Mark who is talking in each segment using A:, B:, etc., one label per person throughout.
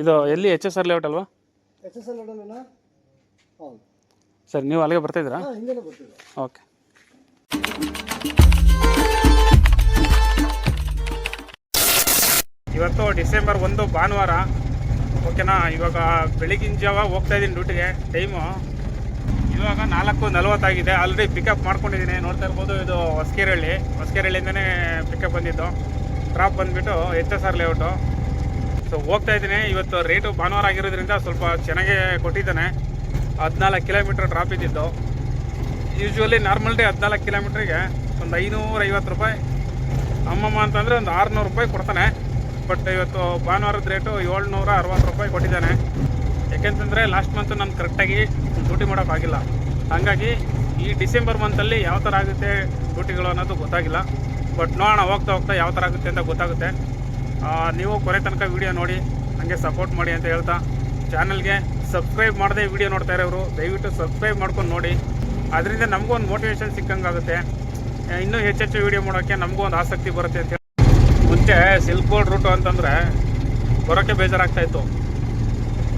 A: ಇದು ಎಲ್ಲಿ H S R layout ಅಲ್ವಾ?
B: ಎಚ್ ಎಸ್ ಎಲ್ ಹೌದು.
A: ಸರ್ ನೀವು ಅಲ್ಲಿಗೆ ಬರ್ತಾಯಿದ್ದೀರಾ
B: ಹಾಂ ಹಿಂದೆನೇ ಬರ್ತಿದೆ
A: ಓಕೆ. ಇವತ್ತು ಡಿಸೆಂಬರ್ ಒಂದು ಭಾನುವಾರ. ಓಕೆನಾ? ಇವಾಗ ಬೆಳಗಿನ ಜಾವ ಹೋಗ್ತಾ ಇದ್ದೀನಿ ಡ್ಯೂಟಿಗೆ. ಟೈಮು ಇವಾಗ ನಾಲ್ಕು ನಲ್ವತ್ತಾಗಿದೆ ಆಲ್ರೆಡಿ ಪಿಕಪ್ ಮಾಡ್ಕೊಂಡಿದ್ದೀನಿ. ನೋಡ್ತಾ ಇರ್ಬೋದು ಇದು ಹೊಸ್ಕೇರಳ್ಳಿ ಹೊಸಕೆರಳ್ಳಿಂದನೇ ಪಿಕಪ್ ಬಂದಿದ್ದು. ಡ್ರಾಪ್ ಬಂದುಬಿಟ್ಟು H S R layout so ಹೋಗ್ತಾ ಇದ್ದೀನಿ. ಇವತ್ತು ರೇಟು ಭಾನುವಾರ ಆಗಿರೋದ್ರಿಂದ ಸ್ವಲ್ಪ ಚೆನ್ನಾಗೇ ಕೊಟ್ಟಿದ್ದಾನೆ. ಹದಿನಾಲ್ಕು ಕಿಲೋಮೀಟ್ರ್ ಡ್ರಾಪ್ ಇದ್ದಿದ್ದು. ಯೂಶ್ವಲಿ ನಾರ್ಮಲ್ ಡೇ ಹದಿನಾಲ್ಕು ಕಿಲೋಮೀಟ್ರಿಗೆ ಒಂದು ಐನೂರ ಐವತ್ತು ರೂಪಾಯಿ. ಅಮ್ಮಮ್ಮ ಅಂತಂದರೆ ಒಂದು ಆರುನೂರು ರೂಪಾಯಿ ಕೊಡ್ತಾನೆ. ಬಟ್ ಇವತ್ತು ಭಾನುವಾರದ ರೇಟು ಏಳ್ನೂರ ಅರವತ್ತು ರೂಪಾಯಿ ಕೊಟ್ಟಿದ್ದಾನೆ. ಯಾಕೆಂತಂದರೆ ಲಾಸ್ಟ್ ಮಂತು ನಾನು ಕರೆಕ್ಟಾಗಿ ಡ್ಯೂಟಿ ಮಾಡೋಕ್ಕಾಗಿಲ್ಲ ಹಾಗಾಗಿ ಈ ಡಿಸೆಂಬರ್ ಮಂತಲ್ಲಿ ಯಾವ ಥರ ಆಗುತ್ತೆ ಡ್ಯೂಟಿಗಳು ಅನ್ನೋದು ಗೊತ್ತಾಗಿಲ್ಲ. ಬಟ್ ನೋಡೋಣ, ಹೋಗ್ತಾ ಹೋಗ್ತಾ ಯಾವ ಥರ ಆಗುತ್ತೆ ಅಂತ ಗೊತ್ತಾಗುತ್ತೆ. ನೀವು ಕೊನೆ ತನಕ ವಿಡಿಯೋ ನೋಡಿ ನನಗೆ ಸಪೋರ್ಟ್ ಮಾಡಿ ಅಂತ ಹೇಳ್ತಾ ಚಾನಲ್ಗೆ ಸಬ್ಸ್ಕ್ರೈಬ್ ಮಾಡದೆ ವಿಡಿಯೋ ನೋಡ್ತಾ ಇರೋರು ದಯವಿಟ್ಟು ಸಬ್ಸ್ಕ್ರೈಬ್ ಮಾಡ್ಕೊಂಡು ನೋಡಿ. ಅದರಿಂದ ನಮಗೂ ಒಂದು ಮೋಟಿವೇಶನ್ ಸಿಕ್ಕಂಗಾಗುತ್ತೆ. ಇನ್ನೂ ಹೆಚ್ಚೆಚ್ಚು ವಿಡಿಯೋ ಮಾಡೋಕ್ಕೆ ನಮಗೂ ಒಂದು ಆಸಕ್ತಿ ಬರುತ್ತೆ ಅಂತ ಮುಂಚೆ ಸಿಲ್ಕ್ ಬೋರ್ಡ್ ರೂಟು ಅಂತಂದರೆ ಬರೋಕ್ಕೆ ಬೇಜಾರಾಗ್ತಾ ಇತ್ತು.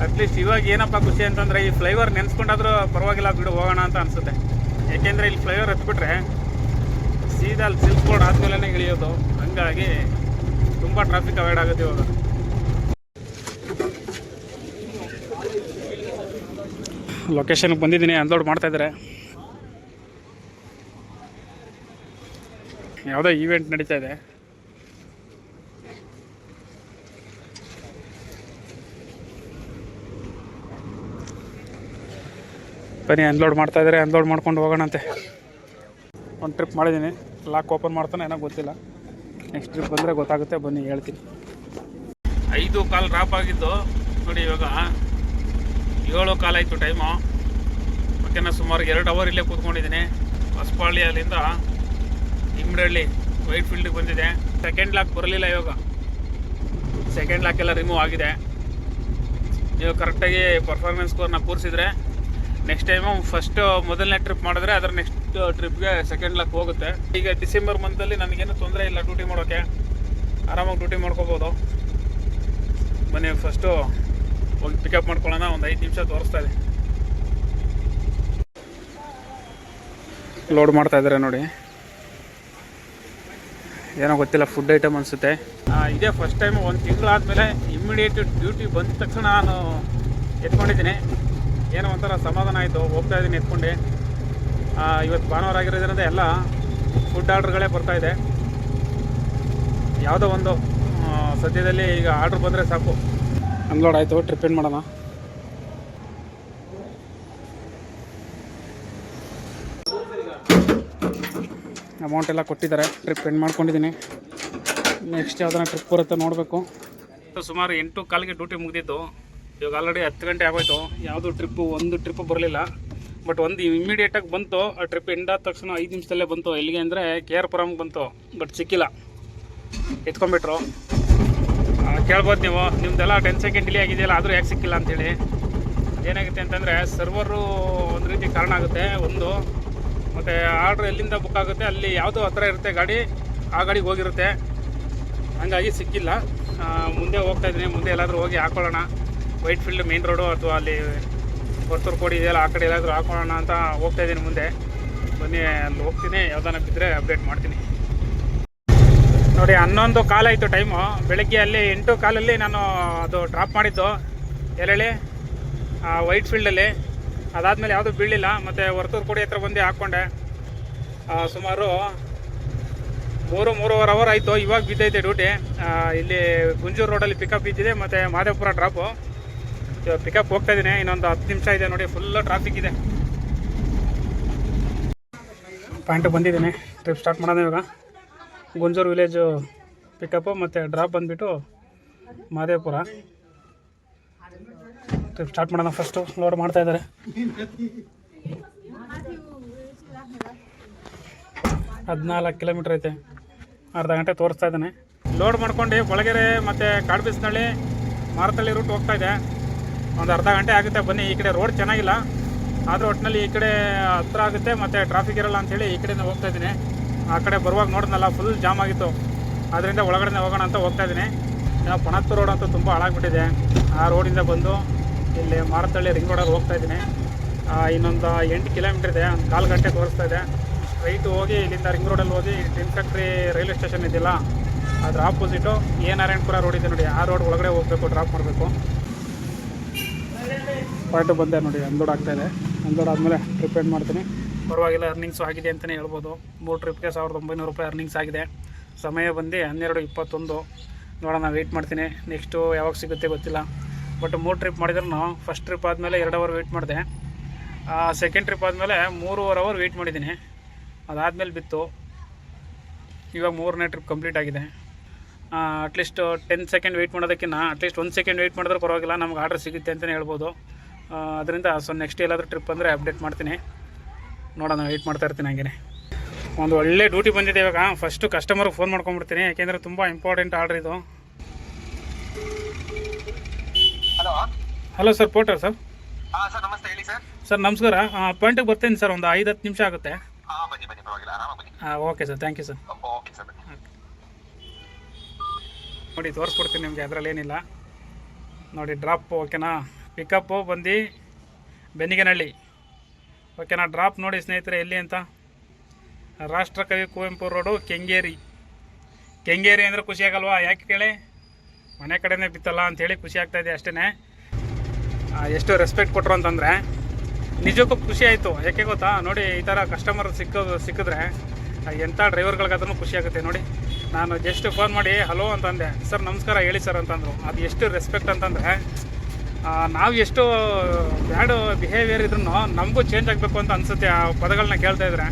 A: ಅಟ್ಲೀಸ್ಟ್ ಇವಾಗ ಏನಪ್ಪ ಖುಷಿ ಅಂತಂದರೆ ಈ ಫ್ಲೈವರ್ ನೆನೆಸ್ಕೊಂಡಾದ್ರೂ ಪರವಾಗಿಲ್ಲ, ಬಿಡು, ಹೋಗೋಣ ಅಂತ ಅನಿಸುತ್ತೆ. ಏಕೆಂದರೆ ಇಲ್ಲಿ ಫ್ಲೈವರ್ ಹತ್ಬಿಟ್ರೆ ಸೀದಾ ಅಲ್ಲಿ ಸಿಲ್ಕ್ ಬೋರ್ಡ್ ಆದಮೇಲೆ ಇಳಿಯೋದು. ಹಂಗಾಗಿ ತುಂಬ ಟ್ರಾಫಿಕ್ ಅವಾಯ್ಡ್ ಆಗುತ್ತೆ ಇವಾಗ. ಲೊಕೇಶನ್ಗೆ ಬಂದಿದ್ದೀನಿ ಅನ್ಲೋಡ್ ಮಾಡ್ತಾ ಇದ್ರೆ. ಯಾವುದೋ ಈವೆಂಟ್ ನಡೀತಾ ಇದೆ. ಬನ್ನಿ ಅನ್ಲೋಡ್ ಮಾಡ್ತಾ ಇದ್ದಾರೆ ಅನ್ಲೋಡ್ ಮಾಡ್ಕೊಂಡು ಹೋಗೋಣಂತೆ. ಒಂದು ಟ್ರಿಪ್ ಮಾಡಿದ್ದೀನಿ. ಲಾಕ್ ಓಪನ್ ಮಾಡ್ತಾನೆ ಏನೋ ಗೊತ್ತಿಲ್ಲ. ನೆಕ್ಸ್ಟ್ ಟ್ರಿಪ್ ಬಂದರೆ ಗೊತ್ತಾಗುತ್ತೆ. ಬನ್ನಿ, ಹೇಳ್ತೀನಿ. ಐದು ಕಾಲ್ ಡ್ರಾಪ್ ಆಗಿದ್ದು. ನೋಡಿ ಇವಾಗ ಏಳು ಕಾಲ್ ಆಯಿತು ಟೈಮು ನಾನು ಸುಮಾರು ಎರಡು ಅವರ್ ಇಲ್ಲೇ ಕೂತ್ಕೊಂಡಿದ್ದೀನಿ. ಹೊಸಪಾಳ್ಳಿ ಅಲ್ಲಿಂದ ಇಮ್ರಳ್ಳಿ ವೈಟ್ ಫೀಲ್ಡಿಗೆ ಬಂದಿದೆ ಸೆಕೆಂಡ್ ಲಾಕ್ ಬರಲಿಲ್ಲ ಇವಾಗ. ಸೆಕೆಂಡ್ ಲಾಕ್ ಎಲ್ಲ ರಿಮೂವ್ ಆಗಿದೆ. ನೀವು ಕರೆಕ್ಟಾಗಿ ಪರ್ಫಾರ್ಮೆನ್ಸ್ ಸ್ಕೋರ್ನ ಕೂರಿಸಿದ್ರೆ ನೆಕ್ಸ್ಟ್ ಟೈಮು ಫಸ್ಟು ಮೊದಲನೇ ಟ್ರಿಪ್ ಮಾಡಿದ್ರೆ ಅದರ ನೆಕ್ಸ್ಟ್ ಟ್ರಿಪ್ಗೆ ಸೆಕೆಂಡ್ ಲಾಕ್ ಹೋಗುತ್ತೆ. ಈಗ ಡಿಸೆಂಬರ್ ಮಂತಲ್ಲಿ ನನಗೇನು ತೊಂದರೆ ಇಲ್ಲ ಡ್ಯೂಟಿ ಮಾಡೋಕ್ಕೆ ಆರಾಮಾಗಿ ಡ್ಯೂಟಿ ಮಾಡ್ಕೋಬೋದು. ಬನ್ನಿ ಫಸ್ಟು ಹೋಗಿ ಪಿಕಪ್ ಮಾಡ್ಕೊಳ್ಳೋಣ, ಒಂದು ಐದು ನಿಮಿಷ ತೋರಿಸ್ತಾ ಇದೆ. ಲೋಡ್ ಮಾಡ್ತಾ ಇದ್ದಾರೆ ನೋಡಿ. ಏನೋ ಗೊತ್ತಿಲ್ಲ ಫುಡ್ ಐಟಮ್ ಅನಿಸುತ್ತೆ. ಇದೇ ಫಸ್ಟ್ ಟೈಮ್ ಒಂದು ತಿಂಗಳಾದಮೇಲೆ ಇಮ್ಮಿಡಿಯೇಟ್ ಡ್ಯೂಟಿ ಬಂದ ತಕ್ಷಣ ನಾನು ಎತ್ಕೊಂಡಿದ್ದೀನಿ. ಏನೋ ಒಂಥರ ಸಮಾಧಾನ ಆಯಿತು, ಹೋಗ್ತಾ ಇದ್ದೀನಿ ಎತ್ಕೊಂಡು. ಇವತ್ತು ಭಾನುವಾರ ಆಗಿರೋದ್ರಿಂದ ಎಲ್ಲ ಫುಡ್ ಆರ್ಡ್ರ್ಗಳೇ ಬರ್ತಾ ಇದೆ. ಯಾವುದೋ ಒಂದು ಸದ್ಯದಲ್ಲಿ ಈಗ ಆರ್ಡ್ರ್ ಬಂದರೆ ಸಾಕು. ಅನ್ಲೋಡ್ ಆಯಿತು ಟ್ರಿಪ್ ಏನು ಮಾಡೋಣ? ಅಮೌಂಟ್ ಎಲ್ಲ ಕೊಟ್ಟಿದ್ದಾರೆ ಟ್ರಿಪ್ ಎಂಡ್ ಮಾಡ್ಕೊಂಡಿದ್ದೀನಿ. ನೆಕ್ಸ್ಟ್ ಯಾವ್ದಾರ ಟ್ರಿಪ್ ಬರುತ್ತೆ ನೋಡಬೇಕು. ಸುಮಾರು ಎಂಟು ಕಾಲಿಗೆ ಡ್ಯೂಟಿ ಮುಗಿದಿತ್ತು ಇವಾಗ ಆಲ್ರೆಡಿ ಹತ್ತು ಗಂಟೆ ಆಗೋಯ್ತು. ಯಾವುದು ಟ್ರಿಪ್ಪು ಒಂದು ಟ್ರಿಪ್ಪು ಬರಲಿಲ್ಲ. ಬಟ್ ಒಂದು ಇಮಿಡಿಯೇಟಾಗಿ ಬಂತು. ಆ ಟ್ರಿಪ್ ಎಂಡ್ ಆದ ತಕ್ಷಣ ಐದು ನಿಮಿಷದಲ್ಲೇ ಬಂತು. ಎಲ್ಲಿಗೆ ಅಂದರೆ ಕೆ ಆರ್ ಪುರಮ್ಗೆ ಬಂತು. ಬಟ್ ಸಿಕ್ಕಿಲ್ಲ. ಎತ್ಕೊಂಡ್ಬಿಟ್ರು. ಕೇಳ್ಬೋದು ನೀವು. ನಿಮ್ದೆಲ್ಲ ಟೆನ್ ಸೆಕೆಂಡ್ ಡಿಲೇ ಆಗಿದೆಯಲ್ಲ, ಆದರೂ ಯಾಕೆ ಸಿಕ್ಕಿಲ್ಲ ಅಂತೇಳಿ. ಏನಾಗುತ್ತೆ ಅಂತಂದರೆ ಸರ್ವರು ಒಂದು ರೀತಿ ಕಾರಣ ಆಗುತ್ತೆ. ಒಂದು, ಮತ್ತು ಆರ್ಡ್ರ್ ಎಲ್ಲಿಂದ ಬುಕ್ ಆಗುತ್ತೆ, ಅಲ್ಲಿ ಯಾವುದೋ ಹತ್ರ ಇರುತ್ತೆ ಗಾಡಿ, ಆ ಗಾಡಿಗೆ ಹೋಗಿರುತ್ತೆ. ಹಂಗಾಗಿ ಸಿಕ್ಕಿಲ್ಲ. ಮುಂದೆ ಹೋಗ್ತಾ ಇದ್ದೀನಿ. ಮುಂದೆ ಎಲ್ಲಾದರೂ ಹೋಗಿ ಹಾಕೊಳ್ಳೋಣ. ವೈಟ್ ಫೀಲ್ಡ್ ಮೇನ್ ರೋಡು ಅಥವಾ ಅಲ್ಲಿ ವರ್ತೂರು ಕೋಡಿ ಇದೆಯಲ್ಲ ಆ ಕಡೆ ಎಲ್ಲಾದರೂ ಹಾಕೋಣ ಅಂತ ಹೋಗ್ತಾ ಇದ್ದೀನಿ ಮುಂದೆ. ಬನ್ನಿ, ಅಲ್ಲಿ ಹೋಗ್ತೀನಿ, ಯಾವ್ದಾನ ಬಿದ್ದರೆ ಅಪ್ಡೇಟ್ ಮಾಡ್ತೀನಿ. ನೋಡಿ, ಹನ್ನೊಂದು ಕಾಲಾಯಿತು ಟೈಮು ಬೆಳಗ್ಗೆ ಅಲ್ಲಿ ಎಂಟು ಕಾಲಲ್ಲಿ ನಾನು ಅದು ಡ್ರಾಪ್ ಮಾಡಿದ್ದು. ಎಲ್ಲೇಳಿ ವೈಟ್ ಫೀಲ್ಡಲ್ಲಿ ಅದಾದಮೇಲೆ ಯಾವುದೂ ಬೀಳಲಿಲ್ಲ ಮತ್ತು ವರ್ತೂರು ಕೋಡಿ ಹತ್ರ ಬಂದು ಹಾಕ್ಕೊಂಡೆ ಸುಮಾರು ಮೂರು, ಮೂರುವರೆ ಅವರ್ ಆಯಿತು. ಇವಾಗ ಬಿದ್ದೈತೆ ಡ್ಯೂಟಿ ಇಲ್ಲಿ ಗುಂಜೂರು ರೋಡಲ್ಲಿ ಪಿಕಪ್ ಬಿದ್ದಿದೆ ಮತ್ತು ಮಾದೇವಪುರ ಡ್ರಾಪು ಪಿಕಪ್ ಹೋಗ್ತಾ ಇದ್ದೀನಿ. ಇನ್ನೊಂದು ಹತ್ತು ನಿಮಿಷ ಇದೆ ನೋಡಿ ಫುಲ್ಲು ಟ್ರಾಫಿಕ್ ಇದೆ. ಪಾಯಿಂಟ್ ಬಂದಿದ್ದೀನಿ. ಟ್ರಿಪ್ ಸ್ಟಾರ್ಟ್ ಮಾಡೋಣ ಇವಾಗ. ಗುಂಜೂರು ವಿಲೇಜು ಪಿಕಪ್ಪು ಮತ್ತು ಡ್ರಾಪ್ ಬಂದುಬಿಟ್ಟು ಮಾದೇಪುರ ಟ್ರಿಪ್ ಸ್ಟಾರ್ಟ್ ಮಾಡೋಣ ಫಸ್ಟು ಲೋಡ್ ಮಾಡ್ತಾ ಇದ್ದಾರೆ. ಹದಿನಾಲ್ಕು ಕಿಲೋಮೀಟ್ರ್ ಐತೆ. ಅರ್ಧ ಗಂಟೆ ತೋರಿಸ್ತಾ ಇದ್ದಾನೆ. ಲೋಡ್ ಮಾಡ್ಕೊಂಡು ಒಳಗೆರೆ ಮತ್ತು ಕಾಡ್ಬಿಸ್ನಳ್ಳಿ ಮಾರತಳ್ಳಿ ರೂಟ್ ಹೋಗ್ತಾ ಇದೆ. ಒಂದು ಅರ್ಧ ಗಂಟೆ ಆಗುತ್ತೆ, ಬನ್ನಿ ಈ ಕಡೆ ರೋಡ್ ಚೆನ್ನಾಗಿಲ್ಲ. ಆದರೂ ಒಟ್ಟಿನಲ್ಲಿ ಈ ಕಡೆ ಹತ್ರ ಆಗುತ್ತೆ, ಮತ್ತು ಟ್ರಾಫಿಕ್ ಇರಲ್ಲ ಅಂಥೇಳಿ ಈ ಕಡೆಯಿಂದ ಹೋಗ್ತಾ ಇದ್ದೀನಿ. ಆ ಕಡೆ ಬರುವಾಗ ನೋಡಿದ್ನಲ್ಲ ಫುಲ್ ಜಾಮ್ ಆಗಿತ್ತು. ಅದರಿಂದ ಒಳಗಡೆ ಹೋಗೋಣ ಅಂತ ಹೋಗ್ತಾ ಇದ್ದೀನಿ. ಪಣತ್ತು ರೋಡ್ ಅಂತೂ ತುಂಬ ಹಾಳಾಗ್ಬಿಟ್ಟಿದೆ. ಆ ರೋಡಿಂದ ಬಂದು ಇಲ್ಲಿ ಮಾರತಳ್ಳಿ ರಿಂಗ್ ರೋಡಲ್ಲಿ ಹೋಗ್ತಾ ಇದ್ದೀನಿ. ಇನ್ನೊಂದು ಎಂಟು ಕಿಲೋಮೀಟ್ರ್ ಇದೆ, ಒಂದು ಕಾಲು ಗಂಟೆ ತೋರಿಸ್ತಾ ಇದೆ. ರೈಟು ಹೋಗಿ ಇಲ್ಲಿಂದ ರಿಂಗ್ ರೋಡಲ್ಲಿ ಹೋಗಿ ಟಿನ್ ಫ್ಯಾಕ್ಟ್ರಿ ರೈಲ್ವೆ ಸ್ಟೇಷನ್ ಇದೆಯಲ್ಲ ಅದ್ರ ಆಪೋಸಿಟು ಎ ನಾರಾಯಣಪುರ ರೋಡ್ ಇದೆ ನೋಡಿ. ಆ ರೋಡ್ ಒಳಗಡೆ ಹೋಗಬೇಕು ಡ್ರಾಪ್ ಮಾಡಬೇಕು. ಪಾರ್ಟು ಬಂದೆ ನೋಡಿ, ಅನ್ಲೋಡ್ ಆಗ್ತಾ ಇದೆ. ಅನ್ಲೋಡ್ ಆದಮೇಲೆ ಎಂಡ್ ಮಾಡ್ತೀನಿ? ಪರವಾಗಿಲ್ಲ ಅರ್ನಿಂಗ್ಸು ಆಗಿದೆ ಅಂತಲೇ ಹೇಳ್ಬೋದು. ಮೂರು ಟ್ರಿಪ್ಗೆ ಸಾವಿರದ ಒಂಬೈನೂರು ರೂಪಾಯಿ ಅರ್ನಿಂಗ್ಸ್ ಆಗಿದೆ. ಸಮಯ ಬಂದು ಹನ್ನೆರಡು ಇಪ್ಪತ್ತೊಂದು. ನೋಡೋಣ ವೆಯ್ಟ್ ಮಾಡ್ತೀನಿ. ನೆಕ್ಸ್ಟು ಯಾವಾಗ ಸಿಗುತ್ತೆ ಗೊತ್ತಿಲ್ಲ. ಬಟ್ ಮೂರು ಟ್ರಿಪ್ ಮಾಡಿದ್ರು ಫಸ್ಟ್ ಟ್ರಿಪ್ ಆದಮೇಲೆ ಎರಡು ಅವರ್ ವೆಯ್ಟ್ ಮಾಡಿದೆ. ಸೆಕೆಂಡ್ ಟ್ರಿಪ್ ಆದಮೇಲೆ ಮೂರುವರೆ ಅವರ್ ವೆಯ್ಟ್ ಮಾಡಿದ್ದೀನಿ. ಅದಾದಮೇಲೆ ಬಿತ್ತು. ಇವಾಗ ಮೂರನೇ ಟ್ರಿಪ್ ಕಂಪ್ಲೀಟ್ ಆಗಿದೆ. At least ten second wait ಮಾಡೋದಕ್ಕಿಂತ ಅಟ್ಲೀಸ್ಟ್ ಒಂದು ಸೆಕೆಂಡ್ ವೆಯ್ಟ್ ಮಾಡಿದ್ರೆ ಪರವಾಗಿಲ್ಲ, ನಮ್ಗೆ ಆರ್ಡ್ರ್ ಸಿಗುತ್ತೆ ಅಂತಲೇ ಹೇಳ್ಬೋದು. ಅದರಿಂದ ಸೊ ನೆಕ್ಸ್ಟ್ ಎಲ್ಲಾದರೂ ಟ್ರಿಪ್ ಅಂದರೆ ಅಪ್ಡೇಟ್ ಮಾಡ್ತೀನಿ. ನೋಡೋಣ ವೆಯ್ಟ್ ಮಾಡ್ತಾ ಇರ್ತೀನಿ ಹಂಗೆ ಒಂದು ಒಳ್ಳೆ ಡ್ಯೂಟಿ ಬಂದಿದೆ ಇವಾಗ. ಫಸ್ಟು ಕಸ್ಟಮರ್ಗೆ ಫೋನ್ ಮಾಡ್ಕೊಂಬಿಡ್ತೀನಿ ಯಾಕೆಂದರೆ ತುಂಬ ಇಂಪಾರ್ಟೆಂಟ್ ಆರ್ಡ್ರ್ ಇದು.
C: Hello
A: hello sir Porter sir
C: ಹಾ ಸರ್ ನಮಸ್ತೆ ಹೇಳಿ ಸರ್
A: ಸರ್ ನಮಸ್ಕಾರ ಪಾಯಿಂಟಿಗೆ ಬರ್ತೀನಿ ಸರ್ ಒಂದು ಐದು ಹತ್ತು ನಿಮಿಷ ಆಗುತ್ತೆ.
C: ಹಾ
A: okay sir thank you sir
C: okay sir
A: ನೋಡಿ ತೋರಿಸ್ಕೊಡ್ತೀನಿ ನಿಮಗೆ ಅದರಲ್ಲಿ ಏನಿಲ್ಲ ನೋಡಿ ಡ್ರಾಪ್ ಓಕೆನಾ ಪಿಕಪ್ಪು ಬಂದು ಓಕೆ ಓಕೆನಾ ಡ್ರಾಪ್ ನೋಡಿ ಸ್ನೇಹಿತರೆ, ಎಲ್ಲಿ ಅಂತ? ರಾಷ್ಟ್ರಕವಿ ಕುವೆಂಪು ರೋಡು, ಕೆಂಗೇರಿ. ಕೆಂಗೇರಿ ಅಂದರೆ ಖುಷಿ ಆಗಲ್ವಾ? ಯಾಕೆ ಕೇಳಿ? ಮನೆ ಕಡೆನೇ ಬಿತ್ತಲ್ಲ ಅಂಥೇಳಿ ಖುಷಿ ಆಗ್ತಾ ಇದೆ ಅಷ್ಟೇ ಎಷ್ಟು ರೆಸ್ಪೆಕ್ಟ್ ಕೊಟ್ಟರು ಅಂತಂದರೆ, ನಿಜಕ್ಕೂ ಖುಷಿ ಆಯಿತು. ಯಾಕೆ ಗೊತ್ತಾ? ನೋಡಿ, ಈ ಥರ ಕಸ್ಟಮರ್ ಸಿಕ್ಕೋದು ಸಿಕ್ಕಿದ್ರೆ ಎಂಥ ಡ್ರೈವರ್ಗಳಿಗಾದ್ರೂ ಖುಷಿ ಆಗುತ್ತೆ. ನೋಡಿ, ನಾನು ಜಸ್ಟ್ ಫೋನ್ ಮಾಡಿ ಹಲೋ ಅಂತಂದೆ. ಸರ್ ನಮಸ್ಕಾರ, ಹೇಳಿ ಸರ್ ಅಂತಂದರು. ಅದು ಎಷ್ಟು ರೆಸ್ಪೆಕ್ಟ್ ಅಂತಂದರೆ ನಾವು ಎಷ್ಟು ಬ್ಯಾಡ್ ಬಿಹೇವಿಯರ್ ಇದ್ರೂ ನಮಗೂ ಚೇಂಜ್ ಆಗಬೇಕು ಅಂತ ಅನಿಸುತ್ತೆ ಆ ಪದಗಳನ್ನ ಕೇಳ್ತಾ ಇದ್ರೆ.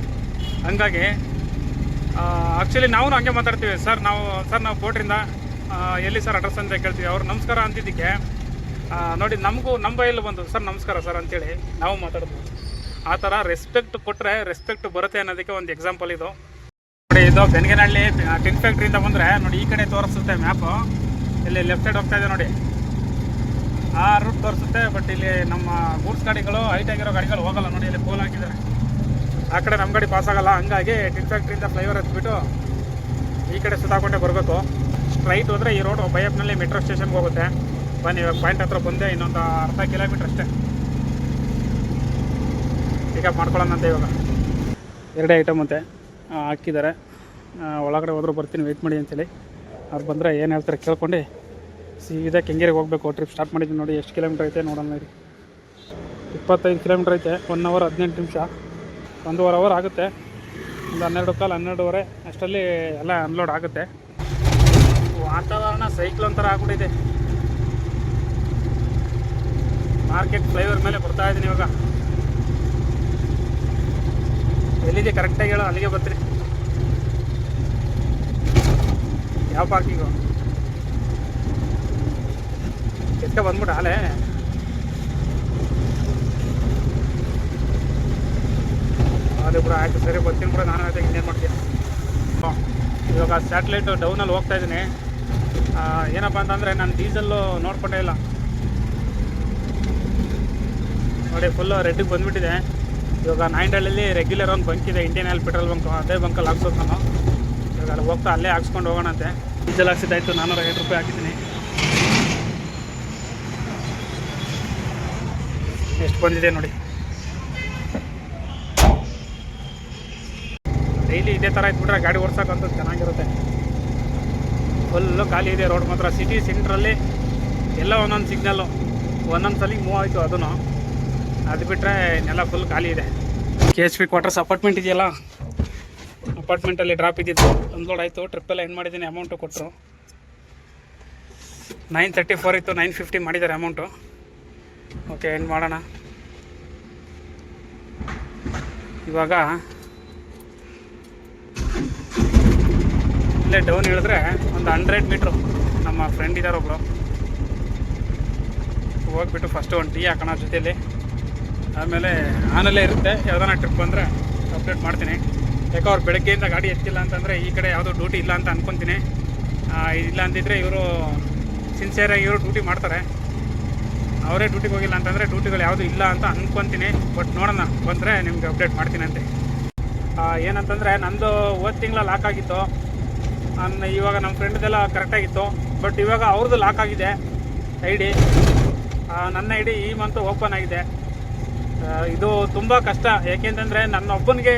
A: ಹಂಗಾಗಿ ಆ್ಯಕ್ಚುಲಿ ನಾವು ಹಂಗೆ ಮಾತಾಡ್ತೀವಿ. ಸರ್, ನಾವು ಸರ್, ನಾವು ಬೋಟ್ರಿಂದ ಎಲ್ಲಿ ಸರ್ ಅಡ್ರೆಸ್ ಅಂತ ಕೇಳ್ತೀವಿ. ಅವ್ರು ನಮಸ್ಕಾರ ಅಂತಿದ್ದಕ್ಕೆ ನೋಡಿ, ನಮಗೂ ನಮ್ಮ ಬೈಯಲ್ಲಿ ಬಂದು, ಸರ್, ನಮಸ್ಕಾರ ಸರ್ ಅಂತೇಳಿ ನಾವು ಮಾತಾಡ್ಬೋದು. ಆ ಥರ ರೆಸ್ಪೆಕ್ಟ್ ಕೊಟ್ಟರೆ ರೆಸ್ಪೆಕ್ಟ್ ಬರುತ್ತೆ ಅನ್ನೋದಕ್ಕೆ ಒಂದು ಎಕ್ಸಾಂಪಲ್ ಇದು. ನೋಡಿ, ಇದು ಬೆನಗನಹಳ್ಳಿ ಟಿನ್ ಫ್ಯಾಕ್ಟ್ರಿಯಿಂದ ಬಂದರೆ, ನೋಡಿ, ಈ ಕಡೆ ತೋರಿಸುತ್ತೆ ಮ್ಯಾಪು ಇಲ್ಲಿ ಲೆಫ್ಟ್ ಸೈಡ್ ಹೋಗ್ತಾ ಇದೆ ನೋಡಿ. ಆ ರೂಟ್ ತೋರಿಸುತ್ತೆ ಬಟ್ ಇಲ್ಲಿ ನಮ್ಮ ಗೂಡ್ಸ್ ಗಾಡಿಗಳು ಹೈಟ್ ಆಗಿರೋ ಗಾಡಿಗಳು ಹೋಗಲ್ಲ ನೋಡಿ, ಇಲ್ಲಿ ಪೋಲ್ ಹಾಕಿದ್ದಾರೆ. ಆ ಕಡೆ ನಮ್ಮ ಗಾಡಿ ಪಾಸ್ ಆಗಲ್ಲ. ಹಂಗಾಗಿ ಟಿನ್ ಫ್ಯಾಕ್ಟ್ರಿಯಿಂದ ಫ್ಲೈಓವರ್ ಹತ್ಬಿಟ್ಟು ಈ ಕಡೆ ಸುತ್ತಾಕೊಂಡೆ ಬರಬೇಕು. ಸ್ಟ್ರೈಟ್ ಹೋದರೆ ಈ ರೋಡ್ ಬೈಯಪ್ನಲ್ಲಿ ಮೆಟ್ರೋ ಸ್ಟೇಷನ್ಗೆ ಹೋಗುತ್ತೆ. ಬನ್ನಿ, ಇವಾಗ ಪಾಯಿಂಟ್ ಹತ್ರ ಬಂದೆ, ಇನ್ನೊಂದು ಅರ್ಧ ಕಿಲೋಮೀಟ್ರ್ ಅಷ್ಟೇ. ಪಿಕಪ್ ಮಾಡ್ಕೊಳ್ಳೋಣಂತ ಇವಾಗ. ಎರಡೇ ಐಟಮ್ ಅಂತೆ ಹಾಕಿದ್ದಾರೆ. ಒಳಗಡೆ ಹೋದ್ರೂ ಬರ್ತೀನಿ ವೆಯ್ಟ್ ಮಾಡಿ ಅಂತೇಳಿ. ಅವ್ರು ಬಂದರೆ ಏನು ಹೇಳ್ತಾರೆ ಕೇಳ್ಕೊಂಡು ಸೀದಾ ಕೆಂಗೇರಿಗೆ ಹೋಗಬೇಕು. ಟ್ರಿಪ್ ಸ್ಟಾರ್ಟ್ ಮಾಡಿದ್ದೀನಿ ನೋಡಿ, ಎಷ್ಟು ಕಿಲೋಮೀಟ್ರ್ ಐತೆ ನೋಡೋಣ ರೀ ಇಪ್ಪತ್ತೈದು ಕಿಲೋಮೀಟ್ರ್ ಐತೆ ಒನ್ ಅವರ್ ಹದಿನೆಂಟು ನಿಮಿಷ. ಒಂದೂವರೆ ಅವರ್ ಆಗುತ್ತೆ. ಒಂದು ಹನ್ನೆರಡು ಕಾಲು ಹನ್ನೆರಡುವರೆ, ಅಷ್ಟರಲ್ಲಿ ಎಲ್ಲ ಅನ್ಲೋಡ್ ಆಗುತ್ತೆ. ವಾತಾವರಣ ಸೈಕ್ಲೋನ್ ಥರ ಆಗ್ಬಿಟ್ಟಿದೆ. ಮಾರ್ಕೆಟ್ ಫ್ಲೈವರ್ ಮೇಲೆ ಬರ್ತಾ ಇದ್ದೀನಿ ಇವಾಗ. ಎಲ್ಲಿದೆ ಕರೆಕ್ಟಾಗಿ ಹೇಳೋ, ಅಲ್ಲಿಗೆ ಬರ್ತೀರಿ. ಯಾವ ಪಾರ್ಕಿಂಗು ಎತ್ಕ ಬಂದ್ಬಿಟ್ಟು ಆಲೆ. ಅದೇ ಕೂಡ ಆಯಿತು, ಸರಿ, ಬರ್ತೀನಿ ಕೂಡ ನಾನು ಅದಕ್ಕೆ ಇನ್ನೇನು ಮಾಡ್ತೀನಿ ಇವಾಗ ಸ್ಯಾಟಲೈಟ್ ಡೌನಲ್ಲಿ ಹೋಗ್ತಾ ಇದ್ದೀನಿ. ಏನಪ್ಪ ಅಂತಂದರೆ ನಾನು ಡೀಸೆಲ್ಲು ನೋಡ್ಕೊಂಡೇ ಇಲ್ಲ. ನೋಡಿ ಫುಲ್ಲು ರೆಡ್ಡಿಗೆ ಬಂದುಬಿಟ್ಟಿದೆ. ಇವಾಗ ನಾಯಿಂಡಳ್ಳಿ ರೆಗ್ಯುಲರ್ ಒಂದು ಬಂಕ್ ಇದೆ ಇಂಡಿಯನ್ ಆಯಿಲ್ ಪೆಟ್ರೋಲ್ ಬಂಕು ಅದೇ ಬಂಕಲ್ಲಿ ಹಾಕ್ಸೋದು ನಾನು. ಇವಾಗ ಅಲ್ಲಿ ಹೋಗ್ತಾ ಅಲ್ಲೇ ಹಾಕ್ಸ್ಕೊಂಡು ಹೋಗೋಣಂತೆ. ಡೀಸೆಲ್ ಹಾಕ್ಸಿದ್ದಾಯ್ತು ನಾನ್ನೂರ ಐದು ರೂಪಾಯಿ ಹಾಕಿದ್ದೀನಿ. ಎಷ್ಟು ಬಂದಿದೆ ನೋಡಿ. ಡೈಲಿ ಇದೇ ಥರ ಇದ್ಬಿಟ್ರೆ ಗಾಡಿ ಓಡಿಸೋಕಂತೂ ಚೆನ್ನಾಗಿರುತ್ತೆ. ಫುಲ್ಲು ಖಾಲಿ ಇದೆ ರೋಡ್ ಮಾತ್ರ. ಸಿಟಿ ಸೆಂಟ್ರಲ್ಲಿ ಎಲ್ಲ ಒಂದೊಂದು ಸಿಗ್ನಲ್ಲು ಒಂದೊಂದು ಸಲ ಮೂವ್ ಆಯಿತು ಅದನ್ನು ಅದು ಬಿಟ್ಟರೆ ನೆಲ ಫುಲ್ ಖಾಲಿ ಇದೆ. K H P quarters apartment ಇದೆಯಲ್ಲ? ಅಪಾರ್ಟ್ಮೆಂಟಲ್ಲಿ ಡ್ರಾಪ್ ಇದ್ದಿತ್ತು ಅನ್ಲೋಡ್ ಆಯಿತು. ಟ್ರಿಪ್ಪೆಲ್ಲ ಏನು ಮಾಡಿದ್ದೀನಿ. ಅಮೌಂಟು ಕೊಟ್ಟರು ನೈನ್ ತರ್ಟಿ ಫೋರ್ ಇತ್ತು. ನೈನ್ ಫಿಫ್ಟಿ ಮಾಡಿದ್ದಾರೆ ಅಮೌಂಟು ಓಕೆ, ಏನು ಮಾಡೋಣ? ಇವಾಗ ಇಲ್ಲೇ ಡೌನ್ ಹೇಳಿದ್ರೆ ಒಂದು ಹಂಡ್ರೆಡ್ ಮೀಟ್ರು ನಮ್ಮ ಫ್ರೆಂಡ್ ಇದ್ದಾರೆ ಒಬ್ಬರು ಹೋಗ್ಬಿಟ್ಟು ಫಸ್ಟು ಒಂದು ಟೀ ಹಾಕೋಣ ಜೊತೆಯಲ್ಲಿ ಆಮೇಲೆ ಆನಲ್ಲೇ ಇರುತ್ತೆ. ಯಾವ್ದಾನ ಟ್ರಿಪ್ ಬಂದರೆ ಅಪ್ಡೇಟ್ ಮಾಡ್ತೀನಿ. ಯಾಕೋ ಅವ್ರು ಬೆಳಗ್ಗೆಯಿಂದ ಗಾಡಿ ಎತ್ತಿಲ್ಲ ಅಂತಂದರೆ ಈ ಕಡೆ ಯಾವುದೋ ಡ್ಯೂಟಿ ಇಲ್ಲ ಅಂತ ಅಂದ್ಕೊತೀನಿ ಇಲ್ಲ ಅಂತಿದ್ರೆ ಇವರು ಸಿನ್ಸಿಯರಾಗಿ ಇವರು ಡ್ಯೂಟಿ ಮಾಡ್ತಾರೆ. ಅವರೇ ಡ್ಯೂಟಿಗೆ ಹೋಗಿಲ್ಲ ಅಂತಂದರೆ ಡ್ಯೂಟಿಗಳು ಯಾವುದು ಇಲ್ಲ ಅಂತ ಅಂದ್ಕೊತೀನಿ ಬಟ್ ನೋಡೋಣ, ಬಂದರೆ ನಿಮಗೆ ಅಪ್ಡೇಟ್ ಮಾಡ್ತೀನಂತೆ ಏನಂತಂದರೆ ನಂದು ಹೋದ ತಿಂಗಳ ಲಾಕ್ ಆಗಿತ್ತು. ನನ್ನ ಇವಾಗ ನಮ್ಮ ಫ್ರೆಂಡ್ದೆಲ್ಲ ಕರೆಕ್ಟಾಗಿತ್ತು ಬಟ್ ಇವಾಗ ಅವ್ರದ್ದು ಲಾಕ್ ಆಗಿದೆ ಐ ಡಿ ನನ್ನ ಐ ಡಿ ಈ ಮಂತು ಓಪನ್ ಆಗಿದೆ. ಇದು ತುಂಬ ಕಷ್ಟ. ಏಕೆಂತಂದರೆ ನನ್ನ ಒಬ್ಬನಿಗೆ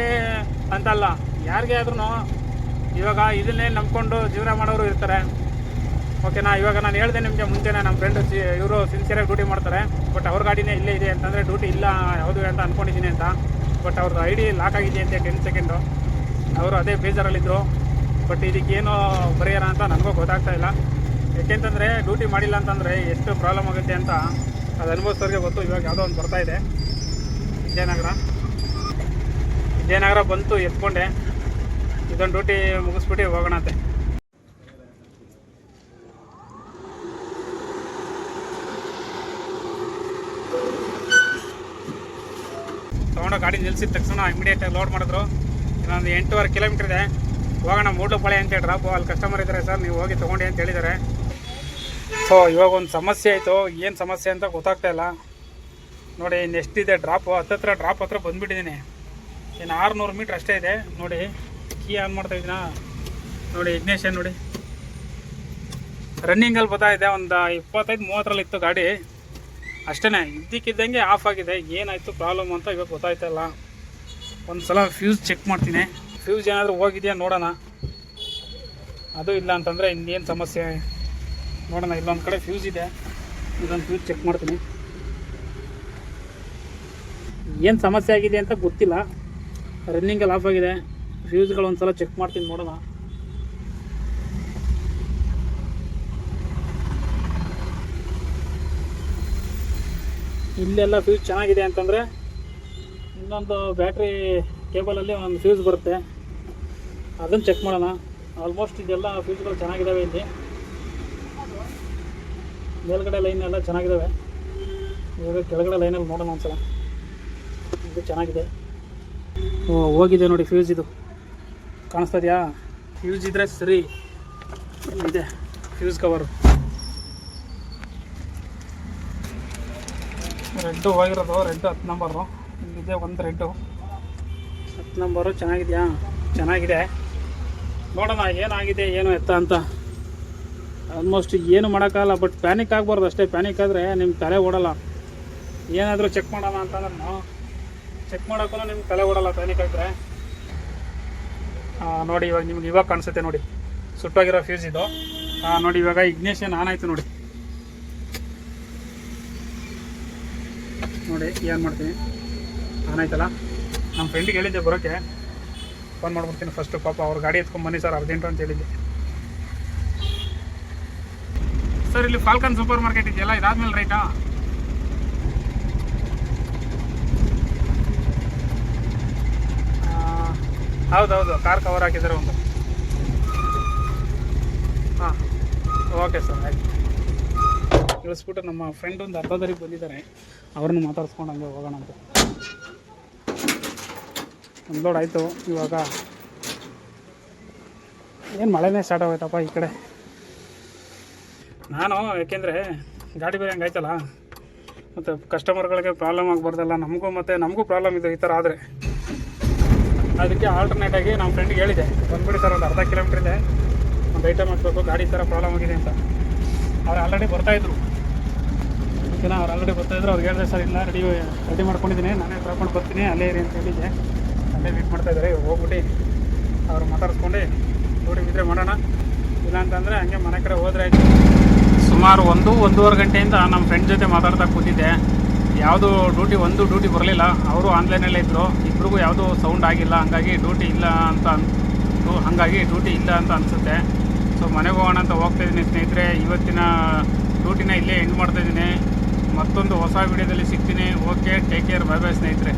A: ಅಂತಲ್ಲ ಯಾರಿಗೆ ಆದ್ರೂ ಇವಾಗ ಇದನ್ನೇ ನಂಬ್ಕೊಂಡು ಜೀವನ ಮಾಡೋರು ಇರ್ತಾರೆ. ಓಕೆನಾ? ಇವಾಗ ನಾನು ಹೇಳಿದೆ ನಿಮಗೆ ಮುಂಚೆನೇ ನಮ್ಮ ಫ್ರೆಂಡ್ ಇವರು ಸಿನ್ಸಿಯರಾಗಿ ಡ್ಯೂಟಿ ಮಾಡ್ತಾರೆ. ಬಟ್ ಅವ್ರ ಗಾಡಿನೇ ಇಲ್ಲೇ ಇದೆ ಅಂತಂದರೆ ಡ್ಯೂಟಿ ಇಲ್ಲ ಯಾವುದು ಅಂತ ಅಂದ್ಕೊಂಡಿದ್ದೀನಿ ಅಂತ. ಬಟ್ ಅವ್ರದ್ದು ಐ ಡಿ ಲಾಕ್ ಆಗಿದೆ ಅಂತೆ ಟೆನ್ ಸೆಕೆಂಡು ಅವರು ಅದೇ ಬೇಜಾರಲ್ಲಿದ್ದರು ಬಟ್ ಇದಕ್ಕೇನು ಪರಿಹಾರ ಅಂತ ನನಗೂ ಗೊತ್ತಾಗ್ತಾ ಇಲ್ಲ. ಯಾಕೆಂತಂದರೆ ಡ್ಯೂಟಿ ಮಾಡಿಲ್ಲ ಅಂತಂದರೆ ಎಷ್ಟು ಪ್ರಾಬ್ಲಮ್ ಆಗುತ್ತೆ ಅಂತ ಅದು ಅನುಭವಿಸೋರಿಗೆ ಗೊತ್ತು. ಇವಾಗ ಯಾವುದೋ ಒಂದು ಬರ್ತಾ ಇದೆ. ವಿಜಯನಗರ. ವಿಜಯನಗರ ಬಂತು ಎತ್ಕೊಂಡೆ. ಇದೊಂದು ಡ್ಯೂಟಿ ಮುಗಿಸ್ಬಿಟ್ಟು ಹೋಗೋಣಂತೆ. ತೊಗೊಂಡು ಗಾಡಿ ನಿಲ್ಲಿಸಿದ ತಕ್ಷಣ ಇಮಿಡಿಯೇಟಾಗಿ ಲೋಡ್ ಮಾಡಿದ್ರು. ಇನ್ನೊಂದು ಎಂಟೂವರೆ ಕಿಲೋಮೀಟರ್ ಇದೆ. ಹೋಗೋಣ ಮೂಡ್ಲಪಾಳೆ ಅಂತ ಡ್ರಾಪ್ ಅಲ್ಲಿ ಕಸ್ಟಮರ್ ಇದ್ದಾರೆ ಸರ್, ನೀವು ಹೋಗಿ ತೊಗೊಂಡಿ ಅಂತ ಹೇಳಿದ್ದಾರೆ. ಸೊ ಇವಾಗ ಒಂದು ಸಮಸ್ಯೆ ಆಯಿತು. ಏನು ಸಮಸ್ಯೆ ಅಂತ ಗೊತ್ತಾಗ್ತಾ ಇಲ್ಲ. ನೋಡಿ ಇನ್ನು ಎಷ್ಟಿದೆ ಡ್ರಾಪು ಹತ್ತತ್ರ ಡ್ರಾಪ್ ಹತ್ರ ಬಂದುಬಿಟ್ಟಿದ್ದೀನಿ. ಇನ್ನು ಆರುನೂರು ಮೀಟ್ರ್ ಅಷ್ಟೇ ಇದೆ. ನೋಡಿ ಕೀ ಆನ್ ಇದ್ದೀನ? ನೋಡಿ ಇಗ್ನೇಷನ್ ನೋಡಿ. ರನ್ನಿಂಗಲ್ಲಿ ಬರ್ತಾ ಇದೆ. ಒಂದು ಇಪ್ಪತ್ತೈದು ಮೂವತ್ತರಲ್ಲಿ ಇತ್ತು ಗಾಡಿ. ಅಷ್ಟೇ ಇದ್ದಕ್ಕಿದ್ದಂಗೆ ಆಫ್ ಆಗಿದೆ, ಏನಾಯಿತು ಪ್ರಾಬ್ಲಮ್ ಅಂತ ಇವಾಗ ಗೊತ್ತಾಯ್ತಾ ಇಲ್ಲ. ಒಂದು ಸಲ ಫ್ಯೂಸ್ ಚೆಕ್ ಮಾಡ್ತೀನಿ. ಫ್ಯೂಸ್ ಏನಾದರೂ ಹೋಗಿದೆಯಾ ನೋಡೋಣ. ಅದು ಇಲ್ಲ ಅಂತಂದರೆ ಇನ್ನೇನು ಸಮಸ್ಯೆ. ನೋಡೋಣ, ಇಲ್ಲೊಂದು ಕಡೆ ಫ್ಯೂಸ್ ಇದೆ. ಇದೊಂದು ಫ್ಯೂಸ್ ಚೆಕ್ ಮಾಡ್ತೀನಿ. ಏನು ಸಮಸ್ಯೆ ಆಗಿದೆ ಅಂತ ಗೊತ್ತಿಲ್ಲ. ರನ್ನಿಂಗಲ್ಲಿ ಆಫ್ ಆಗಿದೆ. ಫ್ಯೂಸ್ಗಳು ಒಂದು ಸಲ ಚೆಕ್ ಮಾಡ್ತೀನಿ, ನೋಡೋಣ. ಇಲ್ಲೆಲ್ಲ ಫ್ಯೂಸ್ ಚೆನ್ನಾಗಿದೆ ಅಂತಂದರೆ ಇನ್ನೊಂದು ಬ್ಯಾಟ್ರಿ ಕೇಬಲಲ್ಲಿ ಒಂದು ಫ್ಯೂಸ್ ಬರುತ್ತೆ. ಅದನ್ನು ಚೆಕ್ ಮಾಡೋಣ. ಆಲ್ಮೋಸ್ಟ್ ಇದೆಲ್ಲ ಫ್ಯೂಸ್ಗಳು ಚೆನ್ನಾಗಿದ್ದಾವೆ ಇಲ್ಲಿ. ಮೇಲ್ಗಡೆ ಲೈನ್ ಎಲ್ಲ ಚೆನ್ನಾಗಿದ್ದಾವೆ ಇವಾಗ ಕೆಳಗಡೆ ಲೈನಲ್ಲಿ ನೋಡೋಣ ಒಂದ್ಸಲ. ಇದು ಚೆನ್ನಾಗಿದೆ. ಓ, ಹೋಗಿದೆ ನೋಡಿ ಫ್ಯೂಸ್ ಇದು. ಕಾಣಿಸ್ತಾ ಇದೆಯಾ? ಫ್ಯೂಸ್ ಇದ್ರೆ ಸರಿ. ಇದೆ. ಫ್ಯೂಸ್ ಕವರು ರೆಡ್ಡು ಹೋಗಿರೋದು ರೆಡ್ ಹತ್ತು ನಂಬರು. ಇಲ್ಲಿದೆ ಒಂದು ರೆಡ್ಡು. ಹತ್ತು ನಂಬರು ಚೆನ್ನಾಗಿದೆಯಾ? ಚೆನ್ನಾಗಿದೆ. ನೋಡೋಣ, ಏನಾಗಿದೆ, ಏನು ಎತ್ತ ಅಂತ. ಆಲ್ಮೋಸ್ಟ್ ಏನು ಮಾಡೋಕ್ಕಾಗಲ್ಲ ಬಟ್ ಪ್ಯಾನಿಕ್ ಆಗಬಾರ್ದು ಅಷ್ಟೇ. ಪ್ಯಾನಿಕ್ ಆದರೆ ನಿಮ್ಮ ತಲೆ ಓಡಲ್ಲ. ಏನಾದರೂ ಚೆಕ್ ಮಾಡೋಣ ಅಂತಂದ್ರೆ ಚೆಕ್ ಮಾಡೋಕ್ಕೂ ನಿಮ್ಗೆ ತಲೆ ಓಡಲ್ಲ ಪ್ಯಾನಿಕ್ ಆದರೆ. ನೋಡಿ ಇವಾಗ ನಿಮ್ಗೆ ಇವಾಗ ಕಾಣಿಸುತ್ತೆ ನೋಡಿ. ಸುಟ್ಟೋಗಿರೋ ಫ್ಯೂಸ್ ಇದು. ನೋಡಿ ಇವಾಗ ಇಗ್ನೇಷನ್ ಆನ್ ಆಯಿತು ನೋಡಿ. ನೋಡಿ, ಏನು ಮಾಡ್ತೀನಿ? ಆಯ್ತಲ್ಲ? ನಮ್ಮ ಫ್ರೆಂಡಿಗೆ ಹೇಳಿದ್ದೆ ಬರೋಕ್ಕೆ ಫೋನ್ ಮಾಡ್ಬಿಡ್ತೀನಿ ಫಸ್ಟು ಪಾಪ ಅವ್ರ ಗಾಡಿ ಎತ್ಕೊಂಡು ಬನ್ನಿ ಸರ್ ಅರ್ಜೆಂಟು ಅಂತ ಹೇಳಿದ್ದೆ. ಸರ್ ಇಲ್ಲಿ ಫಾಲ್ಕನ್ ಸೂಪರ್ ಮಾರ್ಕೆಟ್ ಇದೆಯಲ್ಲ, ಇದಾದ್ಮೇಲೆ ರೈಟಾ ಹೌದೌದು ಕಾರ್ ಕವರ್ ಹಾಕಿದ್ದಾರೆ ಒಂದು. ಹಾಂ, ಓಕೆ ಸರ್ ಆಯಿತು. ಇಳಿಸ್ಬಿಟ್ಟು ನಮ್ಮ ಫ್ರೆಂಡ್ ಒಂದು ಅರ್ಧ ಬಂದಿದ್ದಾರೆ. ಅವ್ರನ್ನ ಮಾತಾಡ್ಸ್ಕೊಂಡು ಹಂಗೆ ಹೋಗೋಣ ಅಂತ. ಅನ್ಲೋಡ್ ಆಯಿತು ಇವಾಗ. ಏನು ಮಳೆನೇ ಸ್ಟಾರ್ಟ್ ಆಗೋಯ್ತಪ್ಪ ಈ ಕಡೆ? ನಾನು ಯಾಕೆಂದರೆ ಗಾಡಿ ಬೇರೆ ಹಂಗಾಯ್ತಲ್ಲ ಮತ್ತು ಕಸ್ಟಮರ್ಗಳಿಗೆ ಪ್ರಾಬ್ಲಮ್ ಆಗಬಾರ್ದಲ್ಲ, ನಮಗೂ ಮತ್ತು ನಮಗೂ ಪ್ರಾಬ್ಲಮ್ ಇದೆ ಈ ಥರ ಆದರೆ. ಅದಕ್ಕೆ ಆಲ್ಟರ್ನೇಟಾಗಿ ನಮ್ಮ ಫ್ರೆಂಡ್ಗೆ ಹೇಳಿದೆ, ಬಂದ್ಬಿಡಿ ಸರ್ ಒಂದು ಅರ್ಧ ಕಿಲೋಮೀಟ್ರ್ ಇದೆ, ಒಂದು ಐಟಮ್ ಹಾಕಬೇಕು, ಗಾಡಿ ಈ ಥರ ಪ್ರಾಬ್ಲಮ್ ಆಗಿದೆ ಅಂತ. ಅವ್ರು ಆಲ್ರೆಡಿ ಬರ್ತಾಯಿದ್ರು ಓಕೆನಾ ಅವ್ರು ಆಲ್ರೆಡಿ ಬರ್ತಾಯಿದ್ರು ಅವ್ರಿಗೆ ಹೇಳಿದೆ, ಸರ್ ಇಲ್ಲ ರೆಡಿ ರೆಡಿ ಮಾಡ್ಕೊಂಡಿದ್ದೀನಿ. ನಾನೇ ಕರ್ಕೊಂಡು ಬರ್ತೀನಿ. ಅಲ್ಲೇ ಇರಿ ಅಂತ ಹೇಳಿದ್ದೆ. ಅಲ್ಲೇ ವೇಟ್ ಮಾಡ್ತಾ ಇದ್ದಾರೆ. ಹೋಗ್ಬಿಟ್ಟು ಅವ್ರು ಮಾತಾಡಿಸ್ಕೊಂಡು ನೋಡಿ ಬಿದ್ದರೆ ಮಾಡೋಣ. ಇಲ್ಲ ಅಂತಂದರೆ ಹಂಗೆ ಮನೆ ಕಡೆ ಹೋದ್ರೆ ಆಯಿತು. ಸುಮಾರು ಒಂದು, ಒಂದೂವರೆ ಗಂಟೆಯಿಂದ ನಮ್ಮ ಫ್ರೆಂಡ್ ಜೊತೆ ಮಾತಾಡ್ತಾ ಕೂತಿದ್ದೆ. ಯಾವುದು ಡ್ಯೂಟಿ ಒಂದು ಡ್ಯೂಟಿ ಬರಲಿಲ್ಲ. ಅವರು ಆನ್ಲೈನಲ್ಲೇ ಇದ್ದರು ಇಬ್ರಿಗೂ ಯಾವುದೂ ಸೌಂಡ್ ಆಗಿಲ್ಲ. ಹಂಗಾಗಿ ಡ್ಯೂಟಿ ಇಲ್ಲ ಅಂತ ಹಾಗಾಗಿ ಡ್ಯೂಟಿ ಇಲ್ಲ ಅಂತ ಅನಿಸುತ್ತೆ. ಸೊ ಮನೆಗೆ ಹೋಗೋಣ ಅಂತ ಹೋಗ್ತಾಯಿದ್ದೀನಿ ಸ್ನೇಹಿತರೆ. ಇವತ್ತಿನ ಡ್ಯೂಟಿನ ಇಲ್ಲೇ ಎಂಡ್ ಮಾಡ್ತಾ ಇದ್ದೀನಿ. ಮತ್ತೊಂದು ಹೊಸ ವಿಡಿಯೋದಲ್ಲಿ ಸಿಗ್ತೀನಿ. Okay take care bye bye ಸ್ನೇಹಿತರೆ.